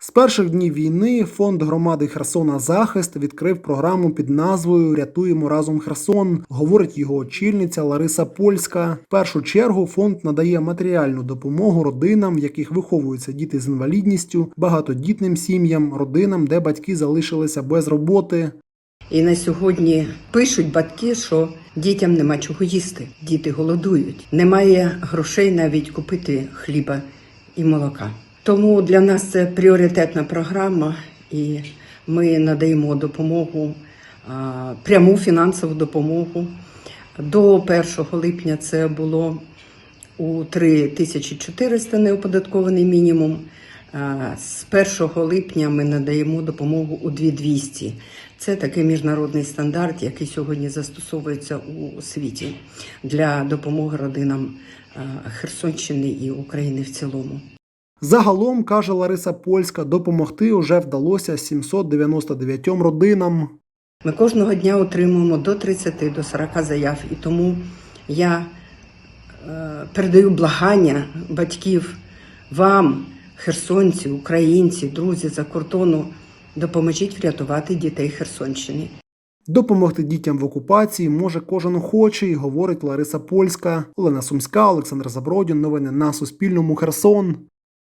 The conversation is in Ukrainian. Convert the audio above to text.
З перших днів війни фонд громади Херсона Захист відкрив програму під назвою Рятуємо разом Херсон, говорить його очільниця Лариса Польська. В першу чергу фонд надає матеріальну допомогу родинам, в яких виховуються діти з інвалідністю, багатодітним сім'ям, родинам, де батьки залишилися без роботи. І на сьогодні пишуть батьки, що дітям нема чого їсти. Діти голодують. Немає грошей навіть купити хліба і молока. Тому для нас це пріоритетна програма, і ми надаємо допомогу, пряму фінансову допомогу. До 1 липня це було у 3400 неоподаткований мінімум. З 1 липня ми надаємо допомогу у 2200. Це такий міжнародний стандарт, який сьогодні застосовується у світі для допомоги родинам Херсонщини і України в цілому. Загалом, каже Лариса Польська, допомогти уже вдалося 799 родинам. Ми кожного дня отримуємо до 30 до 40 заяв, і тому я е, передаю благання батьків вам, херсонці, українці, друзі за кордону, допоможіть врятувати дітей Херсонщини. Допомогти дітям в окупації може кожен охочий, говорить Лариса Польська. Олена Сумська, Олександр Забродін. Новини на Суспільному. Херсон.